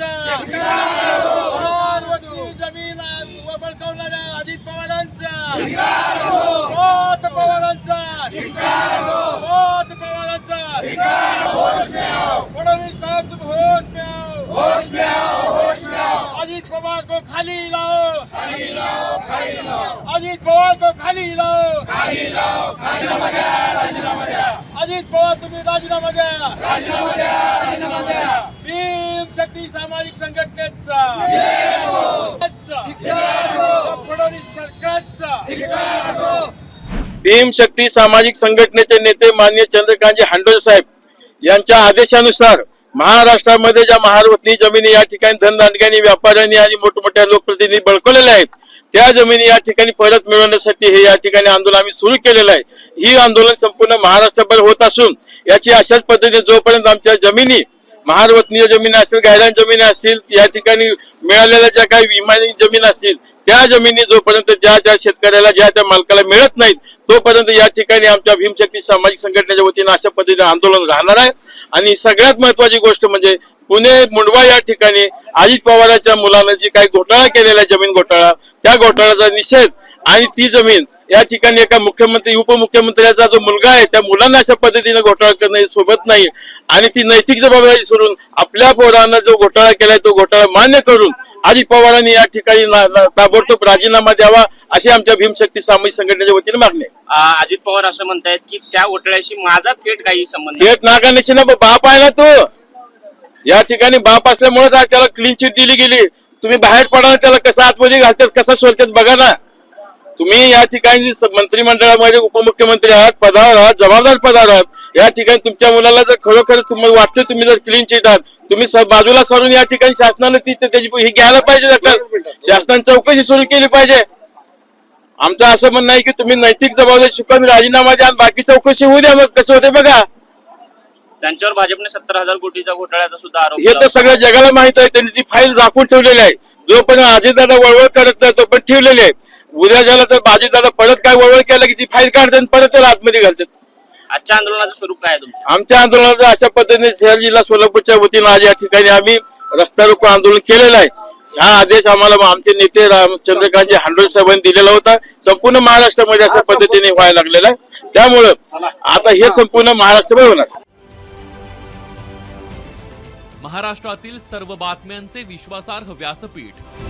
पवारांचा जमीन बळकावणाऱ्या अजित पवारांचा मोत पवारांचा मोत पवारांचा फडणवीस साहब तुम होश में आओ होश में आओ होश में आओ अजित पवार को खाली लाओ खाली लाओ खाली लाओ अजित पवार को खाली लाओ खाली लाओ राजीनामा द्या. अजित पवार तुम्ही राजीनामा द्या राजीनामा द्या. शक्ती सामाजिक संघटनेचा. फडणवीस सरकारचा. भीम शक्ती सामाजिक संघटनेचे नेते मान्य चंद्रकांतजी हांडोळे साहेब यांच्या आदेशानुसार महाराष्ट्रामध्ये ज्या महारवतनी जमिनी या ठिकाणी धनदांडग्यांनी व्यापाऱ्यांनी आणि मोठमोठ्या लोकप्रतिनिधी बळकवलेल्या आहेत त्या जमिनी या ठिकाणी परत मिळवण्यासाठी हे या ठिकाणी आंदोलन आम्ही सुरू केलेलं आहे. ही आंदोलन संपूर्ण महाराष्ट्रभर होत असून याची अशाच पद्धतीने जोपर्यंत आमच्या जमिनी महारवतनीय जमीन असतील गायरान जमीन असतील या ठिकाणी मिळालेल्या ज्या काही विमानी जमीन असतील त्या जमिनी जोपर्यंत ज्या ज्या शेतकऱ्याला ज्या त्या मालकाला मिळत नाहीत तोपर्यंत या ठिकाणी आमच्या भीमशक्ती सामाजिक संघटनेच्या वतीनं अशा पद्धतीने आंदोलन राहणार आहे. आणि सगळ्यात महत्वाची गोष्ट म्हणजे पुणे मुंडवा या ठिकाणी अजित पवारांच्या मुलानं जी काही घोटाळा केलेला आहे जमीन घोटाळा त्या घोटाळ्याचा निषेध आणि ती जमीन या ठिकाणी एका मुख्यमंत्री उपमुख्यमंत्र्याचा जो मुलगा आहे त्या मुलांना अशा पद्धतीने घोटाळा करणं सोबत नाही. आणि ती नैतिक जबाबदारी सोडून आपल्या पोरानं जो घोटाळा केलाय तो घोटाळा मान्य करून अजित पवारांनी या ठिकाणी ताबडतोब राजीनामा द्यावा अशी आमच्या भीमशक्ती सामाजिक संघटनेच्या वतीने मागणी अजित पवार असं म्हणतायत की त्या घोटाळ्याशी माझा थेट काही संबंध. थेट नागानेशी ना बाप आहे ना तो. या ठिकाणी बाप असल्यामुळे त्याला क्लीन चिट दिली गेली. तुम्ही बाहेर पडा त्याला कसं आतमध्ये घालतात कसं सोडतात बघा ना. तुम्ही या ठिकाणी स- मंत्रिमंडळामध्ये उपमुख्यमंत्री आहात पदावर आहात जबाबदार पदावर आहात या ठिकाणी तुमच्या मुलाला जर खरोखर तुम्हाला वाटतं तुम्ही जर क्लीन चिट आहात तुम्ही बाजूला सरून या ठिकाणी शासनानं ती ते- त्याची हे घ्यायला पाहिजे दखल शासनाने चौकशी सुरू केली पाहिजे. आमचं असं म्हणणं आहे की तुम्ही नैतिक जबाबदारी चुकून राजीनामा द्या आणि बाकी चौकशी होऊ द्या मग कसं होते बघा. त्यांच्यावर भाजपने सत्तर हजार कोटीचा घोटाळ्याचा सुद्धा आरोप हे तर. सगळ्या जगाला माहीत आहे त्यांनी ती फाईल राखून ठेवलेली आहे. जोपर्यंत अजितदादा वळवळ करत नाही तोपर्यंत ठेवलेली आहे. उद्या झालं तर अजितदादा परत काय वळवळ केलं की ती फाईल काढतात आणि परत त्याला आतमध्ये घालतात आजच्या आंदोलनाचं स्वरूप काय आहे तुमचं? आमच्या आंदोलनाचं अशा पद्धतीने शहर जिल्हा सोलापूरच्या वतीनं आज या ठिकाणी आम्ही रस्ता रोको आंदोलन केलेलं आहे. हा आदेश आम्हाला आमचे नेते राम- चंद्रकांतजी हांडोळे साहेबांनी दिलेला होता. संपूर्ण महाराष्ट्रामध्ये अशा पद्धतीने व्हायला लागलेला आहे. त्यामुळं आता हे संपूर्ण महाराष्ट्रभर होणार. महाराष्ट्रातील सर्व बातम्यांचे विश्वासार्ह व्यासपीठ